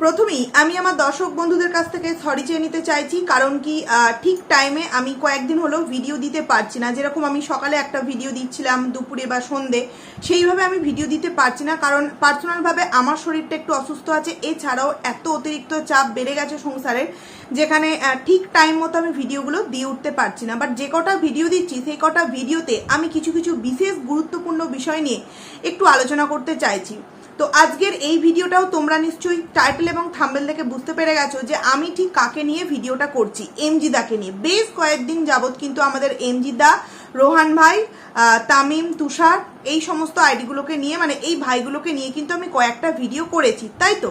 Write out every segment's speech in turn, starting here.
প্রথমেই আমি আমার দর্শক বন্ধুদের কাছ থেকে সরি চেয়ে নিতে চাইছি, কারণ কি ঠিক টাইমে আমি কয়েকদিন হলো ভিডিও দিতে পারছি না। যেরকম আমি সকালে একটা ভিডিও দিচ্ছিলাম দুপুরে বা সন্ধে, সেইভাবে আমি ভিডিও দিতে পারছি না, কারণ পার্সোনালভাবে আমার শরীরটা একটু অসুস্থ আছে। এছাড়াও এত অতিরিক্ত চাপ বেড়ে গেছে সংসারের যেখানে ঠিক টাইম মতো আমি ভিডিওগুলো দিয়ে উঠতে পারছি না। বাট যে কটা ভিডিও দিচ্ছি, সেই কটা ভিডিওতে আমি কিছু কিছু বিশেষ গুরুত্বপূর্ণ বিষয় নিয়ে একটু আলোচনা করতে চাইছি। তো আজকের এই ভিডিওটাও তোমরা নিশ্চয়ই টাইটেল এবং থাম্বেল থেকে বুঝতে পেরে গেছো যে আমি ঠিক কাকে নিয়ে ভিডিওটা করছি এমজি দাকে নিয়ে। বেশ কয়েকদিন যাবৎ কিন্তু আমাদের এমজি দা রোহান ভাই তামিম, তুষার, এই সমস্ত আইডিগুলোকে নিয়ে মানে এই ভাইগুলোকে নিয়ে কিন্তু আমি কয়েকটা ভিডিও করেছি, তাই তো?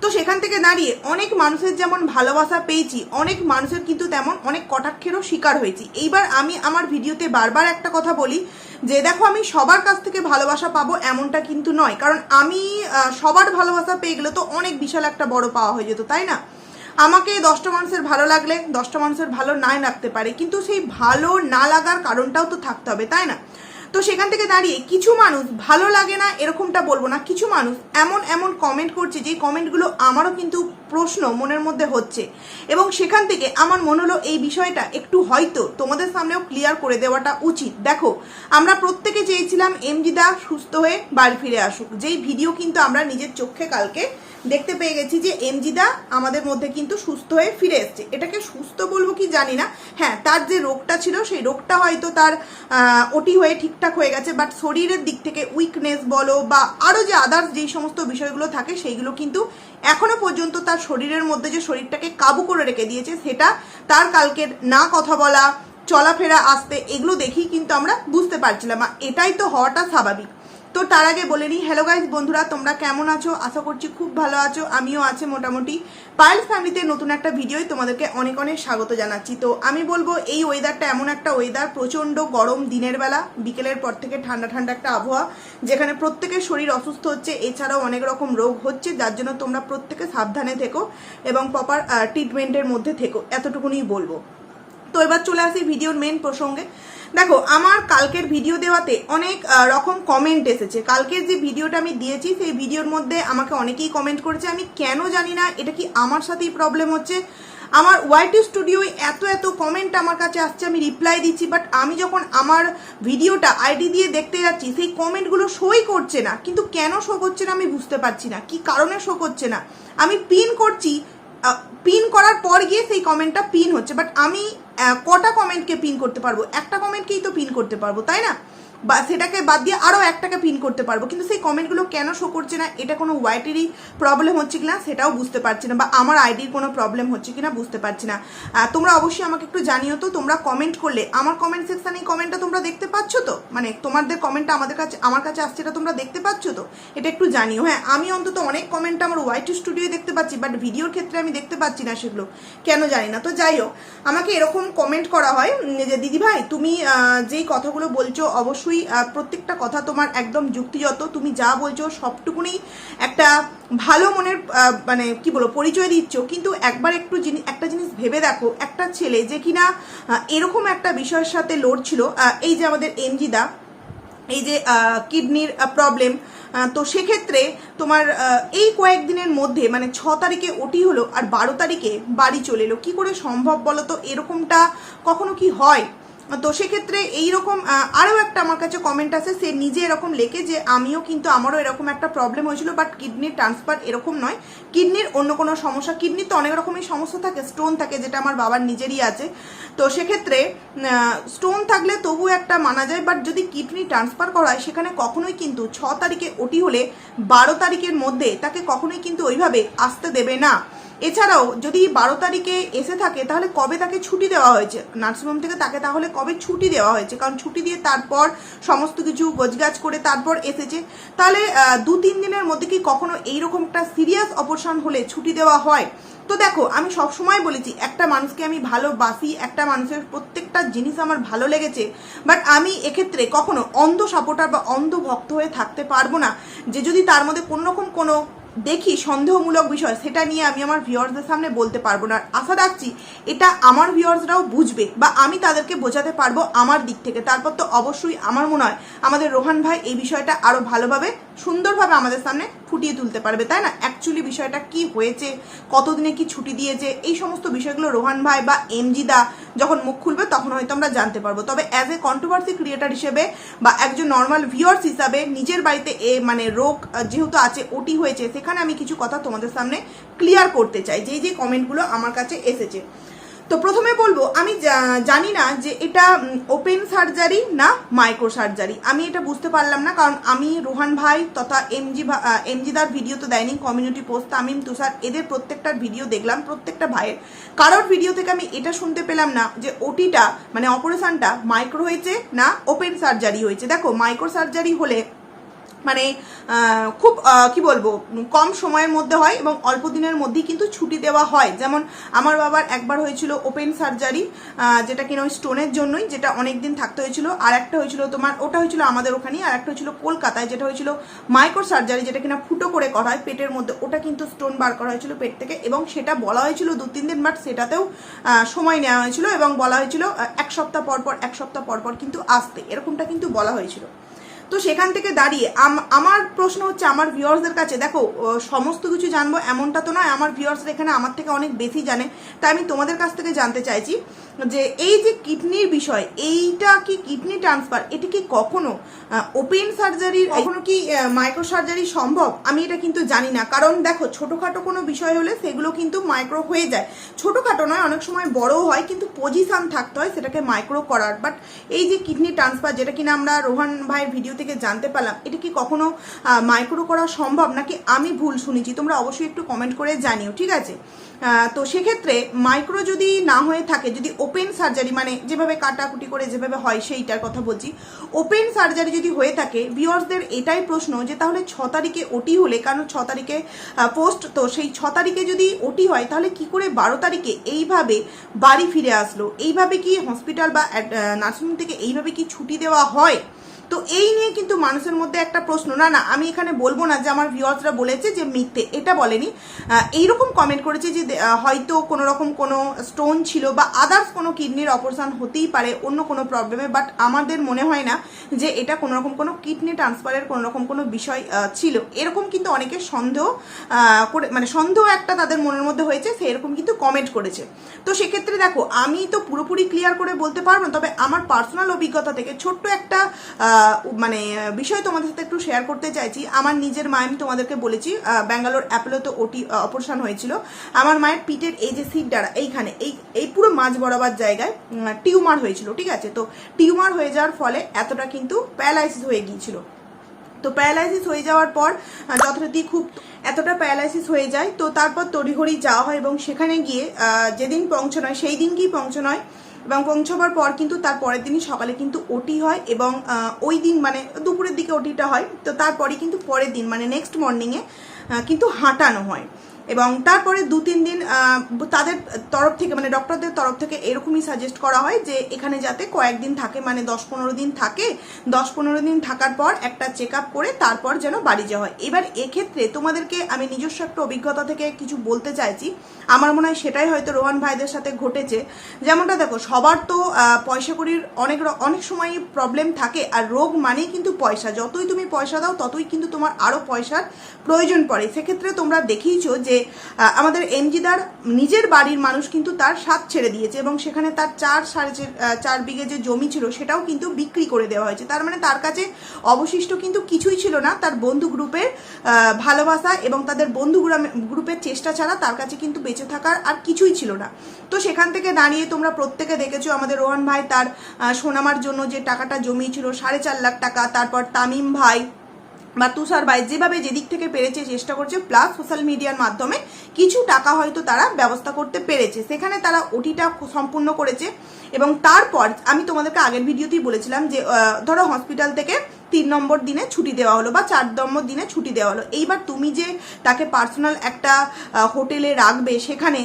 তো সেখান থেকে দাঁড়িয়ে অনেক মানুষের যেমন ভালোবাসা পেয়েছি, অনেক মানুষের কিন্তু তেমন অনেক কটাক্ষেরও শিকার হয়েছি। এইবার আমি আমার ভিডিওতে বারবার একটা কথা বলি যে দেখো আমি সবার কাছ থেকে ভালোবাসা পাবো এমনটা কিন্তু নয়। কারণ আমি সবার ভালোবাসা পেয়ে গেলে তো অনেক বিশাল একটা বড় পাওয়া হয়ে যেত, তাই না? আমাকে দশটা মানুষের ভালো লাগলে, দশটা মানুষের ভালো নাই লাগতে পারে, কিন্তু সেই ভালো না লাগার কারণটাও তো থাকতে হবে, তাই না? তো সেখান থেকে দাঁড়িয়ে কিছু মানুষ ভালো লাগে না এরকমটা বলব না। কিছু মানুষ এমন এমন কমেন্ট করছে যে কমেন্টগুলো আমারও কিন্তু প্রশ্ন মনের মধ্যে হচ্ছে। এবং সেখান থেকে আমার মনে হলো এই বিষয়টা একটু হয়তো তোমাদের সামনেও ক্লিয়ার করে দেওয়াটা উচিত। দেখো, আমরা প্রত্যেকে চেয়েছিলাম এমজিদা সুস্থ হয়ে বাড়ি ফিরে আসুক। যেই ভিডিও কিন্তু আমরা নিজের চোখে কালকে দেখতে পেয়ে গেছি যে এমজিদা আমাদের মধ্যে কিন্তু সুস্থ হয়ে ফিরে এসছে। এটাকে সুস্থ বলব কি জানি না। হ্যাঁ তার যে রোগটা ছিল, সেই রোগটা হয়তো তার ওটি হয়ে ঠিকঠাক হয়ে গেছে বাট শরীরের দিক থেকে উইকনেস বলো বা আরও যে আদার্স যেই সমস্ত বিষয়গুলো থাকে, সেইগুলো কিন্তু এখনও পর্যন্ত তার শরীরের মধ্যে যে শরীরটাকে কাবু করে রেখে দিয়েছে, সেটা তার কালকের না কথা বলা, চলাফেরা আসতে, এগুলো দেখেই কিন্তু আমরা বুঝতে পারছিলাম। এটাই তো হওয়াটা স্বাভাবিক। তো তার আগে বলে নিই হ্যালো গাইজ বন্ধুরা, তোমরা কেমন আছো? আশা করছি খুব ভালো আছো, আমিও আছে মোটামুটি। পায়েলস ফ্যামিলিতে নতুন একটা ভিডিওই তোমাদেরকে অনেক অনেক স্বাগত জানাচ্ছি। তো আমি বলব, এই ওয়েদারটা এমন একটা ওয়েদার প্রচণ্ড গরম দিনের বেলা, বিকেলের পর থেকে ঠান্ডা ঠান্ডা একটা আবহাওয়া, যেখানে প্রত্যেকের শরীর অসুস্থ হচ্ছে, এছাড়াও অনেক রকম রোগ হচ্ছে, যার জন্য তোমরা প্রত্যেকে সাবধানে থেকো এবং প্রপার ট্রিটমেন্টের মধ্যে থেকো এতটুকুনি বলব। তো এবার চলে আসি ভিডিওর মেন প্রসঙ্গে। দেখো, আমার কালকের ভিডিও দেওয়াতে অনেক রকম কমেন্ট এসেছে। কালকের যে ভিডিওটা আমি দিয়েছি, সেই ভিডিওর মধ্যে আমাকে অনেকেই কমেন্ট করেছে। আমি কেন জানি না, এটা কি আমার সাথেই প্রবলেম হচ্ছে? আমার ওয়াইটি স্টুডিওয় এত এত কমেন্ট আমার কাছে আসছে, আমি রিপ্লাই দিচ্ছি বাট আমি যখন আমার ভিডিওটা আইডি দিয়ে দেখতে যাচ্ছি, সেই কমেন্টগুলো শোই করছে না। কিন্তু কেন শো করছে না আমি বুঝতে পারছি না। কি কারণে শো করছে না? আমি পিন করছি পিন করার পর গিয়ে সেই কমেন্টটা পিন হচ্ছে বাট আমি কটা কমেন্টকে পিন করতে পারব? একটা কমেন্টকেই তো পিন করতে পারব তাই না? বা সেটাকে বাদ দিয়ে আরও একটাকে পিন করতে পারব। কিন্তু সেই কমেন্টগুলো কেন শো করছে না? এটা কোনো ওয়াইটেরই প্রবলেম হচ্ছে কিনা সেটাও বুঝতে পারছি না বা আমার আইডির কোনো প্রবলেম হচ্ছে কিনা বুঝতে পারছি না। তোমরা অবশ্যই আমাকে একটু জানিও তো, তোমরা কমেন্ট করলে। আমার কমেন্ট সেকশানে এই কমেন্টটা তোমরা দেখতে পাচ্ছ তো? মানে তোমাদের কমেন্টটা আমাদের কাছে, আমার কাছে আসছে এটা তোমরা দেখতে পাচ্ছ তো? এটা একটু জানিও। হ্যাঁ আমি অন্তত অনেক কমেন্ট আমার ওয়াইটি স্টুডিও দেখতে পাচ্ছি বাট ভিডিওর ক্ষেত্রে আমি দেখতে পাচ্ছি না সেগুলো। কেন জানি না। তো যাই হোক, আমাকে এরকম কমেন্ট করা হয়, যে দিদি ভাই তুমি যেই কথাগুলো বলছো, অবশ্যই আহ, প্রত্যেকটা কথা তোমার একদম যুক্তিযত। তুমি যা বলছো সবটুকুনি একটা ভালো মনের মানে কি বলব পরিচয় দিচ্ছ। কিন্তু একবার একটু জিনিস একটা জিনিস ভেবে দেখো একটা ছেলে যে কিনা এরকম একটা বিষয়ের সাথে লড়ছিল এই যে আমাদের এমজিদা এই যে কিডনির প্রবলেম তো সেক্ষেত্রে তোমার এই কয়েকদিনের মধ্যে মানে ছ তারিখে ওটি হলো আর বারো তারিখে বাড়ি চলে এলো। কী করে সম্ভব বলো তো? এরকমটা কখনো কি হয়? তো সেক্ষেত্রে এইরকম আরও একটা আমার কাছে কমেন্ট আছে সে নিজে এরকম লেখে যে, আমিও কিন্তু আমারও এরকম একটা প্রবলেম হয়েছিল বাট কিডনির ট্রান্সফার এরকম নয়। কিডনির অন্য কোনো সমস্যা কিডনির তো অনেক রকমের সমস্যা থাকে স্টোন থাকে, যেটা আমার বাবার নিজেরই আছে। তো সেক্ষেত্রে স্টোন থাকলে তবু একটা মানা যায় বাট যদি কিডনি ট্রান্সফার করা হয়, সেখানে কখনোই কিন্তু ছ তারিখে ওটি হলে বারো তারিখের মধ্যে তাকে কখনোই কিন্তু ওইভাবে আসতে দেবে না। এছাড়াও যদি বারো তারিখে এসে থাকে, তাহলে কবে তাকে ছুটি দেওয়া হয়েছে? নার্সিংহোম থেকে তাকে তাহলে কবে ছুটি দেওয়া হয়েছে? কারণ ছুটি দিয়ে তারপর সমস্ত কিছু গোছগাছ করে তারপর এসেছে। তাহলে দু তিন দিনের মধ্যে কি কখনো এইরকম একটা সিরিয়াস অপারেশন হলে ছুটি দেওয়া হয়? তো দেখো, আমি সবসময় বলেছি, একটা মানুষকে আমি ভালোবাসি, একটা মানুষের প্রত্যেকটা জিনিস আমার ভালো লেগেছে, বাট আমি এক্ষেত্রে কখনো অন্ধ সাপোর্টার বা অন্ধ ভক্ত হয়ে থাকতে পারব না, যে যদি তার মধ্যে কোনোরকম কোনো দেখি, সন্দেহমূলক বিষয়, সেটা নিয়ে আমি আমার ভিউয়ার্সদের সামনে বলতে পারব না। আশা রাখছি এটা আমার ভিউয়ার্সরাও বুঝবে বা আমি তাদেরকে বোঝাতে পারব আমার দিক থেকে। তারপর তো অবশ্যই আমার মনে হয় আমাদের রোহান ভাই এই বিষয়টা আরও ভালোভাবে সুন্দরভাবে আমাদের সামনে ফুটিয়ে তুলতে পারবে, তাই না? অ্যাকচুয়ালি বিষয়টা কি হয়েছে, কতদিনে কি ছুটি দিয়েছে, এই সমস্ত বিষয়গুলো রোহান ভাই বা এমজি দা যখন মুখ খুলবে তখন হয়তো আমরা জানতে পারব। তবে অ্যাজ এ কন্ট্রোভার্সি ক্রিয়েটার হিসেবে বা একজন নর্মাল ভিউয়ার্স হিসাবে নিজের বাড়িতে এ মানে রোগ যেহেতু আছে ওটি হয়েছে, সেখানে আমি কিছু কথা তোমাদের সামনে ক্লিয়ার করতে চাই। যেই যে কমেন্টগুলো আমার কাছে এসেছে। তো প্রথমে বলব, আমি জানি না যে এটা ওপেন সার্জারি না মাইক্রো সার্জারি আমি এটা বুঝতে পারলাম না, কারণ আমি রোহান ভাই তথা এমজি এমজিদার ভিডিও তো দেয়নি কমিউনিটি পোস্ট তামিম তুষার, এদের প্রত্যেকটার ভিডিও দেখলাম, প্রত্যেকটা ভাইয়ের। কারোর ভিডিও থেকে আমি এটা শুনতে পেলাম না যে ওটিটা মানে অপারেশনটা মাইক্রো হয়েছে না ওপেন সার্জারি হয়েছে। দেখো মাইক্রো সার্জারি হলে মানে খুব কি বলব, কম সময়ের মধ্যে হয় এবং অল্প দিনের মধ্যেই কিন্তু ছুটি দেওয়া হয়। যেমন আমার বাবার একবার হয়েছিল ওপেন সার্জারি যেটা কিনা ওই স্টোনের জন্যই, যেটা অনেক দিন থাকতে হয়েছিল। আর একটা হয়েছিল তোমার, ওটা হয়েছিল আমাদের ওখানেই আর একটা হয়েছিল কলকাতায়, যেটা হয়েছিল মাইক্রো সার্জারি যেটা কিনা ফুটো করে করা হয় পেটের মধ্যে, ওটা কিন্তু স্টোন বার করা হয়েছিল পেট থেকে এবং সেটা বলা হয়েছিল দু, তিন দিন বাট সেটাতেও সময় নেওয়া হয়েছিল এবং বলা হয়েছিল এক সপ্তাহ পর পর, এক সপ্তাহ পর পর কিন্তু আসতে। এরকমটা কিন্তু বলা হয়েছিল। তো সেখান থেকে দাঁড়িয়ে আম- আমার প্রশ্ন হচ্ছে আমার ভিউয়ার্সদের কাছে দেখো সমস্ত কিছু জানব এমনটা তো নয় আমার ভিউয়ার্সরা এখানে আমার থেকে অনেক বেশি জানে। তাই আমি তোমাদের কাছ থেকে জানতে চাইছি যে এই যে কিডনির বিষয় এইটা কি কিডনি ট্রান্সফার? এটি কি কখনো ওপেন সার্জারির কখনো কি মাইক্রো সার্জারি সম্ভব? আমি এটা কিন্তু জানি না কারণ দেখো ছোটোখাটো কোনো বিষয় হলে সেগুলো কিন্তু মাইক্রো হয়ে যায়। ছোটোখাটো নয় অনেক সময় বড়ও হয় কিন্তু পজিশন থাকতে হয় সেটাকে মাইক্রো করার। বাট এই যে কিডনি ট্রান্সফার যেটা কিনা আমরা রোহান ভাইয়ের ভিডিও থেকে জানতে পারলাম, এটা কি কখনো মাইক্রো করা সম্ভব নাকি আমি ভুল শুনেছি? তোমরা অবশ্যই একটু কমেন্ট করে জানিও, ঠিক আছে? তো সেক্ষেত্রে মাইক্রো যদি না হয়ে থাকে, যদি ওপেন সার্জারি মানে যেভাবে কাটাকুটি করে যেভাবে হয় সেইটার কথা বলছি ওপেন সার্জারি যদি হয়ে থাকে ভিউয়ার্সদের এটাই প্রশ্ন যে তাহলে ছ তারিখে ওটি হলে, কারণ ছ তারিখে পোস্ট তো সেই ছ তারিখে যদি ওটি হয়, তাহলে কি করে বারো তারিখে এইভাবে বাড়ি ফিরে আসলো? এইভাবে কি হসপিটাল বা নার্সিংহোম থেকে এইভাবে কি ছুটি দেওয়া হয়? তো এই নিয়ে কিন্তু মানুষের মধ্যে একটা প্রশ্ন। না না, আমি এখানে বলব না যে আমার ভিউয়ার্সরা বলেছে যে মিথ্যে, এটা বলেনি। এইরকম কমেন্ট করেছে যে হয়তো কোনো রকম কোনো স্টোন ছিল বা আদার্স কোনো কিডনির অপারেশন হতেই পারে, অন্য কোনো প্রবলেমে বাট আমাদের মনে হয় না যে এটা কোনো রকম কোনো কিডনি ট্রান্সফারের কোনো রকম কোনো বিষয় ছিল। এরকম কিন্তু অনেকে সন্দেহ করে মানে সন্দেহ একটা তাদের মনের মধ্যে হয়েছে, সে এরকম কিন্তু কমেন্ট করেছে। তো সেক্ষেত্রে দেখো, আমি তো পুরোপুরি ক্লিয়ার করে বলতে পারব না, তবে আমার পার্সোনাল অভিজ্ঞতা থেকে ছোট্ট একটা মানে বিষয় তোমাদের সাথে একটু শেয়ার করতে চাইছি। আমার নিজের মা, আমি তোমাদেরকে বলেছি ব্যাঙ্গালোর অ্যাপোলোতে ওটি অপারেশন হয়েছিল। আমার মায়ের পিঠের এই যে সিট ডাড়া এইখানে, এই এই পুরো মাঝ বরাবর জায়গায় টিউমার হয়েছিল, ঠিক আছে? তো টিউমার হয়ে যাওয়ার ফলে এতটা কিন্তু প্যারালাইসিস হয়ে গিয়েছিল। তো প্যারালাইসিস হয়ে যাওয়ার পর যথারীতি খুব এতটা প্যারালাইসিস হয়ে যায়। তো তারপর তড়িঘড়ি যাওয়া হয় এবং সেখানে গিয়ে যেদিন পৌঁছানো হয়, সেই দিন দিনকেই পৌঁছানো হয়। এবং পৌঁছবার পর কিন্তু তার পরের দিনই সকালে কিন্তু ওটি হয় এবং ওই দিন মানে দুপুরের দিকে ওটিটা হয়। তো তারপরে কিন্তু পরের দিন মানে নেক্সট মর্নিংয়ে কিন্তু হাঁটানো হয়। এবং তারপরে দু, তিন দিন তাদের তরফ থেকে মানে ডক্টরদের তরফ থেকে এরকমই সাজেস্ট করা হয় যে এখানে যাতে কয়েকদিন থাকে মানে দশ, পনেরো দিন থাকে। দশ, পনেরো দিন থাকার পর একটা চেক আপ করে তারপর যেন বাড়ি যাওয়া হয়। এবার এক্ষেত্রে তোমাদেরকে আমি নিজস্ব একটা অভিজ্ঞতা থেকে কিছু বলতে চাইছি। আমার মনে হয় সেটাই হয়তো রোহান ভাইদের সাথে ঘটেছে। যেমনটা দেখো, সবার তো পয়সা করির অনেক অনেক সময় প্রবলেম থাকে। আর রোগ মানেই কিন্তু পয়সা। যতই তুমি পয়সা দাও, ততই কিন্তু তোমার আরও পয়সার প্রয়োজন পড়ে। সেক্ষেত্রে তোমরা দেখিয়েছো যে আমাদের এমজিদার নিজের বাড়ির মানুষ কিন্তু তার স্বাদ ছেড়ে দিয়েছে এবং সেখানে তার চার সাড়ে চার- বিঘে যে জমি ছিল সেটাও কিন্তু বিক্রি করে দেওয়া হয়েছে। তার মানে তার কাছে অবশিষ্ট কিন্তু কিছুই ছিল না। তার বন্ধু গ্রুপের ভালোবাসা এবং তাদের বন্ধু গ্রুপের চেষ্টা ছাড়া তার কাছে কিন্তু বেঁচে থাকার আর কিছুই ছিল না। তো সেখান থেকে দাঁড়িয়ে তোমরা প্রত্যেকে দেখেছ আমাদের রোহান ভাই তার সোনামার জন্য যে টাকাটা জমিয়েছিল, সাড়ে চার লাখ টাকা, তারপর তামিম ভাই বা তুষার ভাই যেভাবে যেদিক থেকে পেরেছে চেষ্টা করছে প্লাস সোশ্যাল মিডিয়ার মাধ্যমে কিছু টাকা হয়তো তারা ব্যবস্থা করতে পেরেছে। সেখানে তারা ওটিটা সম্পূর্ণ করেছে এবং তারপর আমি তোমাদেরকে আগের ভিডিওতেই বলেছিলাম যে ধরো হসপিটাল থেকে তিন নম্বর দিনে ছুটি দেওয়া হলো বা চার নম্বর দিনে ছুটি দেওয়া হলো। এইবার তুমি যে তাকে পার্সোনাল একটা হোটেলে রাখবে সেখানে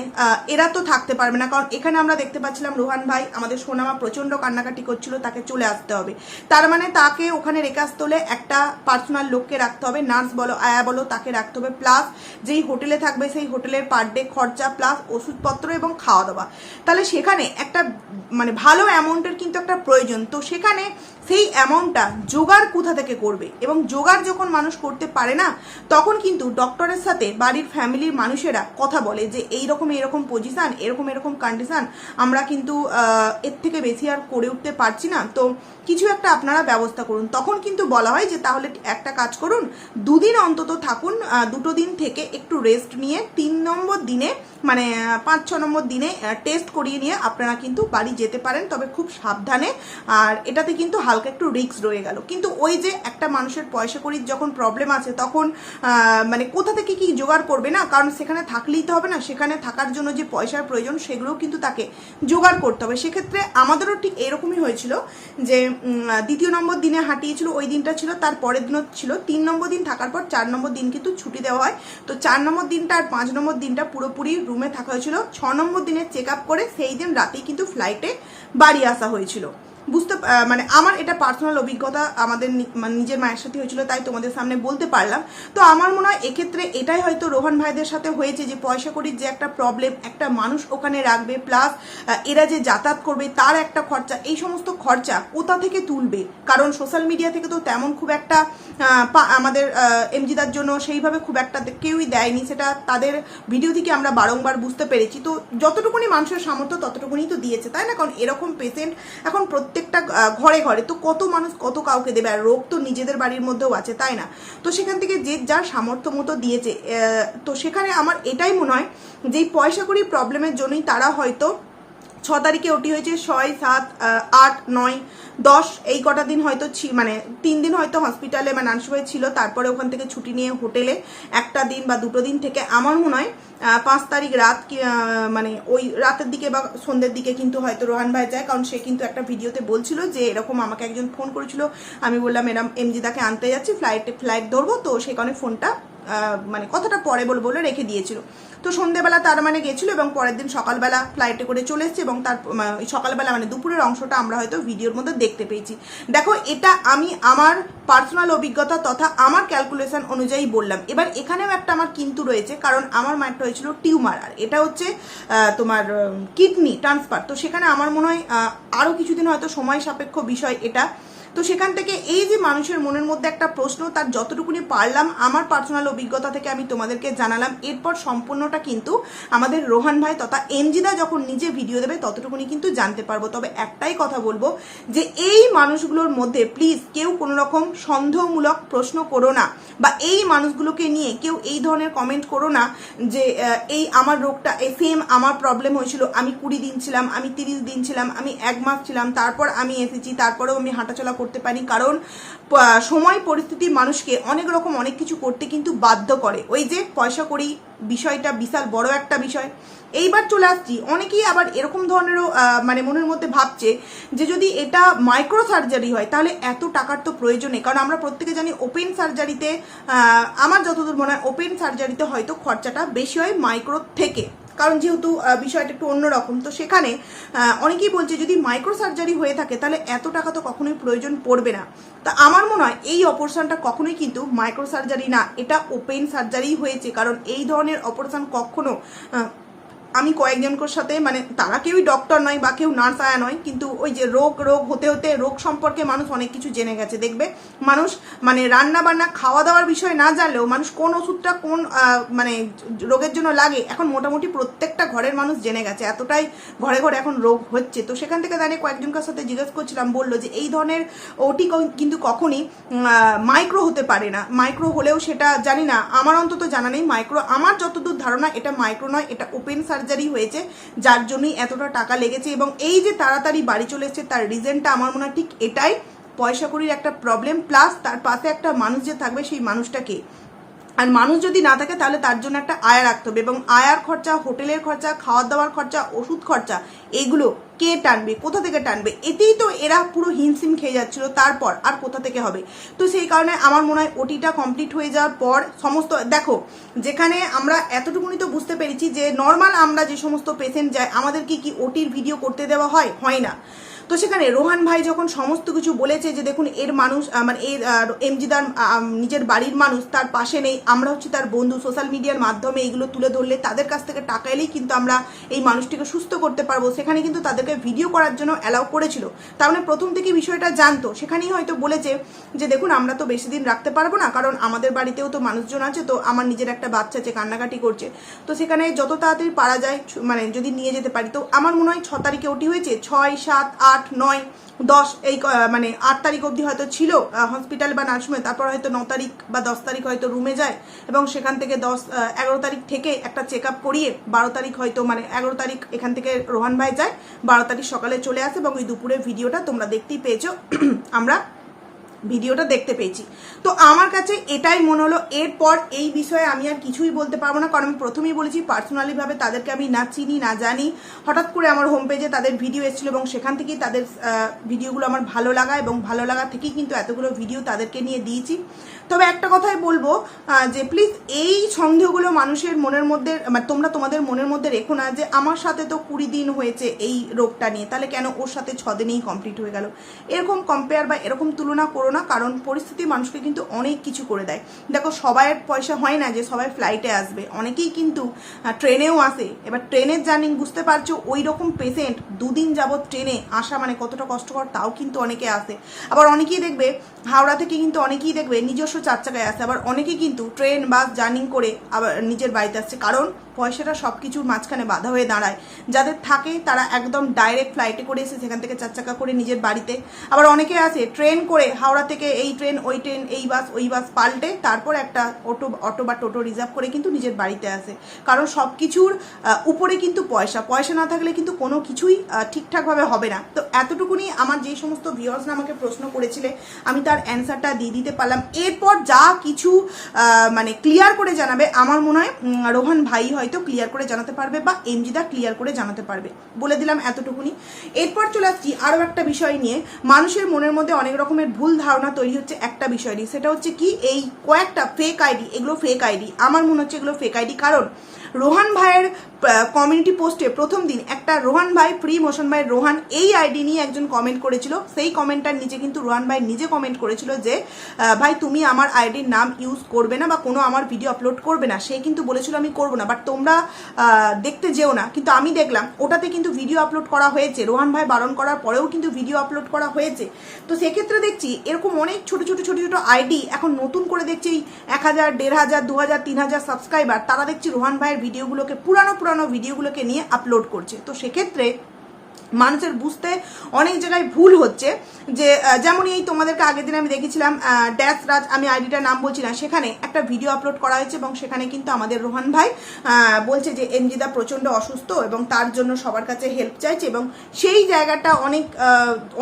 এরা তো থাকতে পারবে না। কারণ এখানে আমরা দেখতে পাচ্ছিলাম রোহান ভাই, আমাদের সোনামা প্রচণ্ড কান্নাকাটি করছিল, তাকে চলে আসতে হবে। তার মানে তাকে ওখানে রেখে একটা পার্সোনাল লোককে রাখতে হবে নার্স বলো, আয়া বলো, তাকে রাখতে হবে। প্লাস যেই হোটেলে থাকবে সেই হোটেলের পার ডে খরচা প্লাস ওষুধপত্র এবং খাওয়া দাওয়া। তাহলে সেখানে একটা মানে ভালো অ্যামাউন্টের কিন্তু একটা প্রয়োজন। তো সেখানে সেই অ্যামাউন্টটা জোগাড় কোথা থেকে করবে? এবং জোগাড় যখন মানুষ করতে পারে না, তখন কিন্তু ডক্টরের সাথে বাড়ির ফ্যামিলির মানুষেরা কথা বলে যে এই রকম এরকম পজিশান এরকম এরকম কন্ডিশান আমরা কিন্তু এর থেকে বেশি আর করে উঠতে পারছি না। তো কিছু একটা আপনারা ব্যবস্থা করুন। তখন কিন্তু বলা হয় যে, তাহলে একটা কাজ করুন, দুদিন অন্তত থাকুন দুটো দিন থেকে একটু রেস্ট নিয়ে, তিন নম্বর দিনে মানে পাঁচ, ছ নম্বর দিনে টেস্ট করিয়ে নিয়ে আপনারা কিন্তু বাড়ি যেতে পারেন। তবে খুব সাবধানে, আর এটাতে কিন্তু হালকা একটু রিস্ক রয়ে গেল। কিন্তু ওই যে একটা মানুষের পয়সা করির যখন প্রবলেম আছে, তখন মানে কোথা থেকে কি জোগাড় করবে না? কারণ সেখানে থাকলেই তো হবে না। সেখানে থাকার জন্য যে পয়সার প্রয়োজন, সেগুলোও কিন্তু তাকে জোগাড় করতে হবে। সেক্ষেত্রে আমাদেরও ঠিক এরকমই হয়েছিল যে দ্বিতীয় নম্বর দিনে হাঁটিয়েছিল, ওই দিনটা ছিল, তার পরের দিনও ছিল। তিন নম্বর দিন থাকার পর চার নম্বর দিন কিন্তু ছুটি দেওয়া হয়। তো চার নম্বর দিনটা আর পাঁচ নম্বর দিনটা পুরোপুরি রুমে থাকা হয়েছিল। ছ নম্বর দিনে চেক আপ করে সেই দিন রাতেই কিন্তু ফ্লাইটে বাড়ি আসা হয়েছিল। বুঝতে মানে আমার এটা পার্সোনাল অভিজ্ঞতা আমাদের মানে নিজের মায়ের সাথে হয়েছিল, তাই তোমাদের সামনে বলতে পারলাম। তো আমার মনে হয় এক্ষেত্রে এটাই হয়তো রোহন ভাইদের সাথে হয়েছে যে পয়সা করির যে একটা প্রবলেম একটা মানুষ ওখানে রাখবে প্লাস এরা যে যাতায়াত করবে, তার একটা খরচা, এই সমস্ত খরচা কোথা থেকে তুলবে? কারণ সোশ্যাল মিডিয়া থেকে তো তেমন খুব একটা আমাদের এমজিদার জন্য সেইভাবে খুব একটা কেউই দেয়নি, সেটা তাদের ভিডিও থেকে আমরা বারংবার বুঝতে পেরেছি। তো যতটুকুনি মানুষের সামর্থ্য ততটুকুনি তো দিয়েছে, তাই না? কারণ এরকম পেশেন্ট এখন প্রত্যেকটা ঘরে ঘরে। তো কত মানুষ কত কাউকে দেবে? আর রোগ তো নিজেদের বাড়ির মধ্যেও আছে, তাই না? তো সেখান থেকে যে যার সামর্থ্য মতো দিয়েছে তো সেখানে আমার এটাই মনে হয় যে পয়সা করি প্রবলেমের জন্যই তারা হয়তো ছ তারিখে ওটি হয়েছে, ছয়, সাত আট, নয়, দশ, এই কটা দিন হয়তো মানে তিন দিন হয়তো হসপিটালে মানে নার্সিংহোমে ছিল, তারপরে ওখান থেকে ছুটি নিয়ে হোটেলে একটা দিন বা দুটো দিন থেকে আমার মনে হয় পাঁচ তারিখ রাত মানে ওই রাতের দিকে বা সন্ধ্যের দিকে কিন্তু হয়তো রোহান ভাই যায়, কারণ সে কিন্তু একটা ভিডিওতে বলছিল যে এরকম আমাকে একজন ফোন করেছিল। আমি বললাম, এরম, এমজিদাকে আনতে যাচ্ছি ফ্লাইটে ফ্লাইট ধরবো, তো সেই কারণে ফোনটা মানে কথাটা পরে বলে বলে রেখে দিয়েছিল। তো সন্ধেবেলা তার মানে গেছিল এবং পরের দিন সকালবেলা ফ্লাইটে করে চলে এসেছে এবং তার সকালবেলা মানে দুপুরের অংশটা আমরা হয়তো ভিডিওর মধ্যে দেখতে পেয়েছি। দেখো, এটা আমি আমার পার্সোনাল অভিজ্ঞতা তথা আমার ক্যালকুলেশন অনুযায়ী বললাম। এবার এখানেও একটা আমার কিন্তু রয়েছে, কারণ আমার মায়েরটা হয়েছিল টিউমার, আর এটা হচ্ছে তোমার কিডনি ট্রান্সফার। তো সেখানে আমার মনে হয় আরও আরও কিছুদিন হয়তো সময় সাপেক্ষ বিষয় এটা। তো সেখান থেকে এই যে মানুষের মনের মধ্যে একটা প্রশ্ন, তার যতটুকুনি পারলাম, আমার পার্সোনাল অভিজ্ঞতা থেকে আমি তোমাদেরকে জানালাম। এরপর সম্পূর্ণটা কিন্তু আমাদের রোহান ভাই তথা এমজিদা যখন নিজে ভিডিও দেবে, ততটুকুনি কিন্তু জানতে পারব। তবে একটাই কথা বলব যে এই মানুষগুলোর মধ্যে প্লিজ কেউ কোনো রকম সন্দেহমূলক প্রশ্ন করো না বা এই মানুষগুলোকে নিয়ে কেউ এই ধরনের কমেন্ট করো না যে এই আমার রোগটা সেম আমার প্রবলেম হয়েছিল, আমি কুড়ি দিন ছিলাম, আমি তিরিশ দিন ছিলাম, আমি এক মাস ছিলাম, তারপর আমি এসেছি, তারপরেও আমি হাঁটাচলা করতে পারি। কারণ সময়, পরিস্থিতি, মানুষকে অনেক রকম অনেক কিছু করতে কিন্তু বাধ্য করে। ওই যে পয়সা করি বিষয়টা বিশাল বড় একটা বিষয়। এইবার চলে আসছি। অনেকেই আবার এরকম ধরনেরও মানে মনের মধ্যে ভাবছে যে যদি এটা মাইক্রো সার্জারি হয়, তাহলে এত টাকার তো প্রয়োজন। কারণ আমরা প্রত্যেকে জানি ওপেন সার্জারিতে আমার যতদূর মনে হয় ওপেন সার্জারিতে হয়তো খরচাটা বেশি হয় মাইক্রো থেকে। কারণ যেহেতু বিষয়টা একটু অন্যরকম, তো সেখানে অনেকেই বলছে যদি মাইক্রো সার্জারি হয়ে থাকে তাহলে এত টাকা তো কখনোই প্রয়োজন পড়বে না। তা আমার মনে হয় এই অপারেশনটা কখনোই কিন্তু মাইক্রো সার্জারি না, এটা ওপেন সার্জারি হয়েছে, কারণ এই ধরনের অপারেশন কখনো আমি কয়েকজনকের সাথে মানে তারা কেউই ডক্টর নয় বা কেউ নার্স আয়া নয়, কিন্তু ওই যে রোগ রোগ হতে হতে, রোগ সম্পর্কে মানুষ অনেক কিছু জেনে গেছে, দেখবে? মানুষ মানে রান্না বান্না খাওয়া দাওয়ার বিষয় না জানলেও মানুষ কোন ওষুধটা কোন মানে রোগের জন্য লাগে, এখন মোটামুটি প্রত্যেকটা ঘরের মানুষ জেনে গেছে, এতটাই ঘরে ঘরে এখন রোগ হচ্ছে। তো সেখান থেকে দাঁড়িয়ে কয়েকজনকার সাথে জিজ্ঞেস করছিলাম, বলল যে এই ধরনের ওটি কিন্তু কখনই মাইক্রো হতে পারে না। মাইক্রো হলেও সেটা জানি না, আমার অন্তত জানা নেই মাইক্রো আমার যতদূর ধারণা এটা মাইক্রো নয়, এটা ওপেন সার্জারি হয়েছে, যার জন্যই এতটা টাকা লেগেছে এবং এই যে তাড়াতাড়ি বাড়ি চলে এসেছে, তার রিজনটা আমার মনে হয় ঠিক এটাই। পয়সা করির একটা প্রবলেম প্লাস তার পাশে একটা মানুষ যে থাকবে, সেই মানুষটাকে আর মানুষ যদি না থাকে, তাহলে তার জন্য একটা আয়া রাখতে হবে। এবং আয়ার খরচা, হোটেলের খরচা খাওয়া দাওয়ার খরচা, ওষুধ খরচা এগুলো কে টানবে, কোথা থেকে টানবে? এতেই তো এরা পুরো হিমসিম খেয়ে যাচ্ছিল, তারপর আর কোথা থেকে হবে? তো সেই কারণে আমার মনে হয় ওটিটা কমপ্লিট হয়ে যাওয়ার পর সমস্ত, দেখো, যেখানে আমরা এতটুকুনি তো বুঝতে পেরেছি যে নর্মাল আমরা যে সমস্ত পেশেন্ট যায় আমাদেরকে কি ওটির ভিডিও করতে দেওয়া হয়? হয় না। তো সেখানে রোহান ভাই যখন সমস্ত কিছু বলেছে যে দেখুন এর মানুষ মানে এর এমজিদার নিজের বাড়ির মানুষ তার পাশে নেই, আমরা হচ্ছে তার বন্ধু সোশ্যাল মিডিয়ার মাধ্যমে এগুলো তুলে ধরলে তাদের কাছ থেকে টাকা এলেই কিন্তু আমরা এই মানুষটিকে সুস্থ করতে পারব। সেখানে কিন্তু তাদেরকে ভিডিও করার জন্য অ্যালাউ করেছিল। তার মানে প্রথম থেকে বিষয়টা জানতো। সেখানেই হয়তো বলেছে যে দেখুন আমরা তো বেশি দিন রাখতে পারব না, কারণ আমাদের বাড়িতেও তো মানুষজন আছে, তো আমার নিজের একটা বাচ্চা আছে, কান্নাকাটি করছে। তো সেখানে যত তাড়াতাড়ি পারা যায় মানে যদি নিয়ে যেতে পারি। তো আমার মনে হয় ছ তারিখে ওটি হয়েছে, ছয়, সাত, আট নয়, দশ এই মানে আট তারিখ অবধি হয়তো ছিল হসপিটাল বা নার্সিংহোমে তারপর হয়তো ন তারিখ বা দশ তারিখ হয়তো রুমে যায় এবং সেখান থেকে দশ এগারো তারিখ থেকে একটা চেক আপ করিয়ে বারো তারিখ হয়তো মানে এগারো তারিখ এখান থেকে রোহান ভাই যায়, বারো তারিখ সকালে চলে আসে এবং ওই দুপুরে ভিডিওটা তোমরা দেখতেই পেয়েছ। আমরা ভিডিওটা দেখতে পেয়েছি। তো আমার কাছে এটাই মনে হলো, এরপর এই বিষয়ে আমি আর কিছুই বলতে পারব না, কারণ আমি প্রথমেই বলেছি পার্সোনালিভাবে তাদেরকে আমি না চিনি, না জানি। হঠাৎ করে আমার হোম পেজে তাদের ভিডিও এসেছিল এবং সেখান থেকেই তাদের ভিডিওগুলো আমার ভালো লাগা এবং ভালো লাগা থেকেই কিন্তু এতগুলো ভিডিও তাদেরকে নিয়ে দিয়েছি। তবে একটা কথাই বলব যে প্লিজ এই সন্দেহগুলো মানুষের মনের মধ্যে মানে তোমরা তোমাদের মনের মধ্যে রেখো না যে আমার সাথে তো কুড়ি দিন হয়েছে এই রোগটা নিয়ে, তাহলে কেন ওর সাথে ছ দিনেই কমপ্লিট হয়ে গেল? এরকম কম্পেয়ার বা এরকম তুলনা করো না, কারণ পরিস্থিতি মানুষকে কিন্তু অনেক কিছু করে দেয়। দেখো, সবাইয়ের পয়সা হয় না যে সবাই ফ্লাইটে আসবে, অনেকেই কিন্তু ট্রেনেও আসে। এবার ট্রেনের জার্নি বুঝতে পারছ ওই রকম পেশেন্ট দুদিন যাবত ট্রেনে আসা মানে কতটা কষ্টকর, তাও কিন্তু অনেকে আসে। আবার অনেকেই দেখবে, হাওড়া থেকে কিন্তু অনেকেই দেখবে, নিজস্ব চার চাকায় আসে আবার অনেকে কিন্তু ট্রেন বাস জার্নিং করে আবার নিজের বাড়িতে আসছে। কারণ পয়সাটা সব কিছুর মাঝখানে বাধা হয়ে দাঁড়ায়। যাদের থাকে, তারা একদম ডাইরেক্ট ফ্লাইটে করে এসে সেখান থেকে চার চাকা করে নিজের বাড়িতে। আবার অনেকে আসে ট্রেন করে হাওড়া থেকে এই ট্রেন ওই ট্রেন এই বাস ওই বাস পাল্টে তারপর একটা অটো অটো বা টোটো রিজার্ভ করে কিন্তু নিজের বাড়িতে আসে। কারণ সব কিছুর উপরে কিন্তু পয়সা। পয়সা না থাকলে কিন্তু কোনো কিছুই ঠিকঠাকভাবে হবে না। তো এতটুকুনি আমার যে সমস্ত ভিউয়ার্সরা আমাকে প্রশ্ন করেছিলে, আমি তার অ্যান্সারটা দিয়ে দিতে পারলাম। এরপর যা কিছু মানে ক্লিয়ার করে জানাবে, আমার মনে হয় রোহান ভাই হয়তো ক্লিয়ার করে জানাতে পারবে বা এমজিদা ক্লিয়ার করে জানাতে পারবে। বলে দিলাম এতটুকুনি। এরপর চলে আসছি আরও একটা বিষয় নিয়ে। মানুষের মনের মধ্যে অনেক রকমের ভুল ধারণা তৈরি হচ্ছে একটা বিষয় নিয়ে। সেটা হচ্ছে কি? এই কয়েকটা ফেক আইডি এগুলো ফেক আইডি আমার মনে হচ্ছে এগুলো ফেক আইডি কারণ রোহান ভাইয়ের কমিউনিটি পোস্টে প্রথম দিন একটা রোহান ভাই ফ্রি মোশন ভাই রোহান এই আইডি নিয়ে একজন কমেন্ট করেছিল। সেই কমেন্টটার নিচে কিন্তু রোহান ভাই নিজে কমেন্ট করেছিল যে ভাই তুমি আমার আইডির নাম ইউজ করবে না বা কোনো আমার ভিডিও আপলোড করবে না। সে কিন্তু বলেছিল, আমি করব না। বাট তোমরা দেখতে যেও না। কিন্তু আমি দেখলাম, ওটাতে কিন্তু ভিডিও আপলোড করা হয়েছে। রোহান ভাই বারণ করার পরেও কিন্তু ভিডিও আপলোড করা হয়েছে। তো সেক্ষেত্রে দেখছি, এরকম অনেক ছোট ছোট ছোট ছোট আইডি এখন নতুন করে দেখছি, এক হাজার, দেড় হাজার, দু হাজার, তিন হাজার সাবস্ক্রাইবার তারা দেখছি রোহান ভাইয়ের ভিডিওগুলোকে পুরানো পুরানো ভিডিওগুলোকে নিয়ে আপলোড করছে। তো সেক্ষেত্রে মানুষের বুঝতে অনেক জায়গায় ভুল হচ্ছে যে যেমন এই তোমাদেরকে আগের দিন আমি দেখেছিলাম ড্যাশ রাজ আমি আইডিটার নাম বলছি না, সেখানে একটা ভিডিও আপলোড করা হয়েছে এবং সেখানে কিন্তু আমাদের রোহান ভাই বলছে যে এমজিদা প্রচণ্ড অসুস্থ এবং তার জন্য সবার কাছে হেল্প চাইছে এবং সেই জায়গাটা অনেক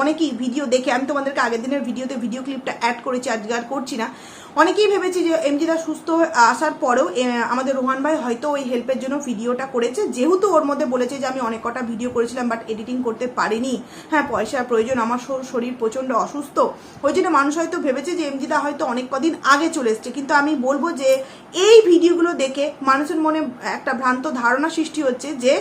অনেকেই ভিডিও দেখে, আমি তোমাদেরকে আগের দিনের ভিডিওতে ভিডিও ক্লিপটা অ্যাড করেছি, আজকে করছি না। অনেকেই ভেবেছি যে এম এমজিদা সুস্থ আসার পরেও আমাদের রোহান ভাই হয়তো ওই হেল্পের জন্য ভিডিওটা করেছে। যেহেতু ওর মধ্যে বলেছে যে, আমি অনেক কটা ভিডিও করেছিলাম বাট এডিটিং করতে পারিনি। হ্যাঁ পয়সার প্রয়োজন, আমার শরীর প্রচণ্ড অসুস্থ। ওই জন্য মানুষ হয়তো ভেবেছে যে এমজিদা হয়তো অনেক কদিন আগে চলে এসছে। কিন্তু আমি বলব যে, এই ভিডিওগুলো দেখে মানুষের মনে একটা ভ্রান্ত ধারণা সৃষ্টি হচ্ছে যে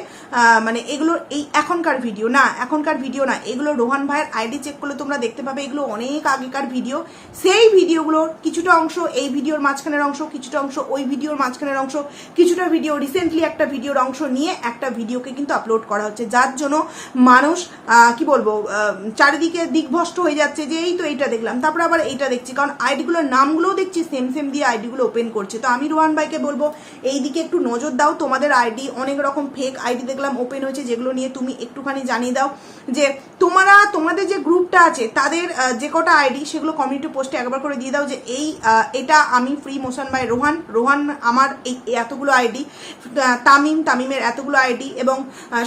মানে এগুলো এই এখনকার ভিডিও না, এখনকার ভিডিও না। এগুলো রোহান ভাইয়ের আইডি চেক করলে তোমরা দেখতে পাবে, এগুলো অনেক আগেকার ভিডিও সেই ভিডিওগুলোর কিছুটা অংশ, এই ভিডিওর মাঝখানের অংশ, কিছুটা অংশ, ওই ভিডিওর মাঝখানের অংশ, কিছুটা ভিডিও রিসেন্টলি একটা ভিডিওর অংশ নিয়ে একটা ভিডিওকে কিন্তু আপলোড করা হচ্ছে। যার জন্য মানুষ কি বলব চারিদিকে দিকভ্রষ্ট হয়ে যাচ্ছে যে এই তো এইটা দেখলাম, তারপরে আবার এইটা দেখছি। কারণ আইডিগুলোর নামগুলোও দেখছি সেম সেম দিয়ে আইডিগুলো ওপেন করছে। তো আমি রোহান ভাইকে বলব এই দিকে একটু নজর দাও, তোমাদের আইডি, অনেক রকম ফেক আইডি দেখলাম ওপেন হয়েছে, যেগুলো নিয়ে তুমি একটুখানি জানিয়ে দাও যে তোমরা, তোমাদের যে গ্রুপটা আছে, তাদের যে কটা আইডি, সেগুলো কমিউনিটি পোস্টে একবার করে দিয়ে দাও যে এই এটা আমি free motion by Rohan Rohan আমার এই এতগুলো আইডি তামিম, তামিমের এতগুলো আইডি এবং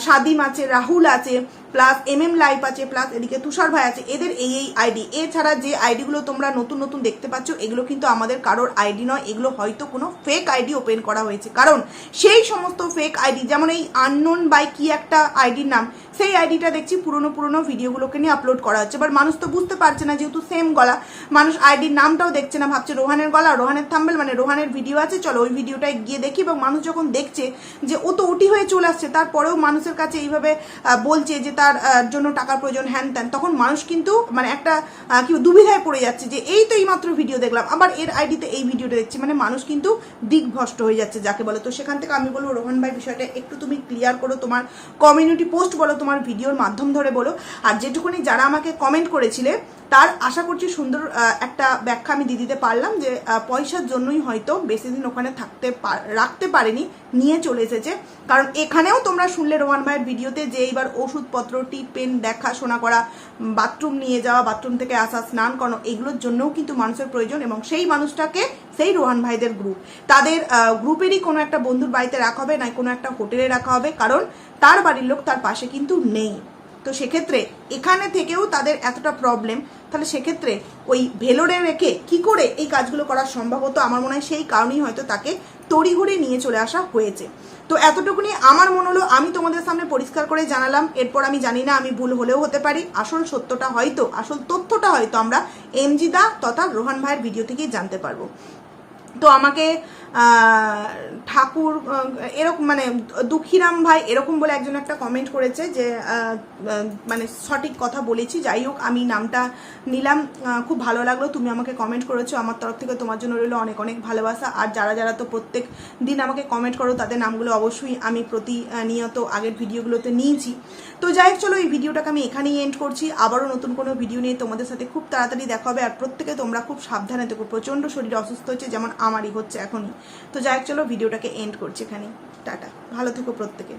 সাদিম আছে, রাহুল আছে প্লাস এম এম লাইফ আছে প্লাস এদিকে তুষার ভাই আছে, এদের এই এই আইডি এছাড়া যে আইডিগুলো তোমরা নতুন নতুন দেখতে পাচ্ছ, এগুলো কিন্তু আমাদের কারোর আইডি নয়, এগুলো হয়তো কোনো ফেক আইডি ওপেন করা হয়েছে। কারণ সেই সমস্ত ফেক আইডি যেমন এই আননোন বাই কি একটা আইডির নাম, সেই আইডিটা দেখছি পুরনো পুরনো ভিডিওগুলোকে নিয়ে আপলোড করা হচ্ছে। এবার মানুষ তো বুঝতে পারছে না, যেহেতু সেম গলা, মানুষ আইডির নামটাও দেখছে না, ভাবছে রোহানের গলা, রোহানের থাম্বেল মানে রোহানের ভিডিও আছে, চলো ওই ভিডিওটায় গিয়ে দেখি। এবং মানুষ যখন দেখছে যে ও তো ওটি হয়ে চলে আসছে, তারপরেও মানুষের কাছে এইভাবে বলছে যে তার আহ, জন্য টাকার প্রয়োজন হ্যান ত্যান তখন মানুষ কিন্তু মানে একটা কি দুবিধায় পড়ে যাচ্ছে যে এই তো এইমাত্র ভিডিও দেখলাম আবার এর আইডিতে এই ভিডিওটা দেখছি মানে মানুষ কিন্তু দিকভ্রষ্ট হয়ে যাচ্ছে যাকে বলে। তো সেখান থেকে আমি বলব রোহন ভাই বিষয়টা একটু তুমি ক্লিয়ার করো তোমার কমিউনিটি পোস্ট বলো তোমার ভিডিওর মাধ্যম ধরে বলো আর যেটুকুনি যারা আমাকে কমেন্ট করেছিলে তার আশা করছি সুন্দর একটা ব্যাখ্যা আমি দিয়ে দিতে পারলাম যে পয়সার জন্যই হয়তো বেশি দিন ওখানে থাকতে রাখতে পারেনি, নিয়ে চলে এসেছে। কারণ এখানেও তোমরা শুনলে রোহান ভাইয়ের ভিডিওতে যে এইবার ওষুধপত্র, টিপ পেন দেখাশোনা করা বাথরুম নিয়ে যাওয়া, বাথরুম থেকে আসা, স্নান করানো, এগুলোর জন্যও কিন্তু মানুষের প্রয়োজন এবং সেই মানুষটাকে সেই রোহান ভাইদের গ্রুপ তাদের গ্রুপেরই কোনো একটা বন্ধুর বাড়িতে রাখা হবে না কোনো একটা হোটেলে রাখা হবে, কারণ তার বাড়ির লোক তার পাশে কিন্তু নেই। তো সেক্ষেত্রে এখানে থেকেও তাদের এতটা প্রবলেম তাহলে সেক্ষেত্রে ওই ভেলোরে রেখে কি করে এই কাজগুলো করা সম্ভব হতো? আমার মনে হয় সেই কারণেই হয়তো তাকে তড়িঘড়ি নিয়ে চলে আসা হয়েছে। তো এতটুকুনি আমার মনে হলো, আমি তোমাদের সামনে পরিষ্কার করে জানালাম, এরপর আমি জানি না আমি ভুল হলেও হতে পারি। আসল সত্যটা হয়তো, আসল তথ্যটা হয়তো আমরা এমজি দা তথা রোহান ভাইয়ের ভিডিও থেকেই জানতে পারব। তো আমাকে ঠাকুর এরকম মানে দুঃখীরাম ভাই এরকম বলে একজন একটা কমেন্ট করেছে যে মানে সঠিক কথা বলেছি। যাই হোক, আমি নামটা নিলাম। খুব ভালো লাগল। তুমি আমাকে কমেন্ট করেছ। আমার তরফ থেকে তোমার জন্য রইল অনেক অনেক ভালোবাসা। আর যারা যারা তো প্রত্যেক দিন আমাকে কমেন্ট করো, তাদের নামগুলো অবশ্যই আমি প্রতিনিয়ত আগের ভিডিওগুলোতে নিয়েছি। তো যাই হোক, চলো এই ভিডিওটাকে আমি এখানেই এন্ড করছি। আবারও নতুন কোনো ভিডিও নিয়ে তোমাদের সাথে খুব তাড়াতাড়ি দেখা হবে। আর প্রত্যেকে তোমরা খুব সাবধানে থেকো। প্রচণ্ড শরীর অসুস্থ হচ্ছে, যেমন আমারই হচ্ছে এখনই। তো যাই হোক, চলো ভিডিওটাকে এন্ড করছি এখানে টাটা। ভালো থেকো প্রত্যেকে।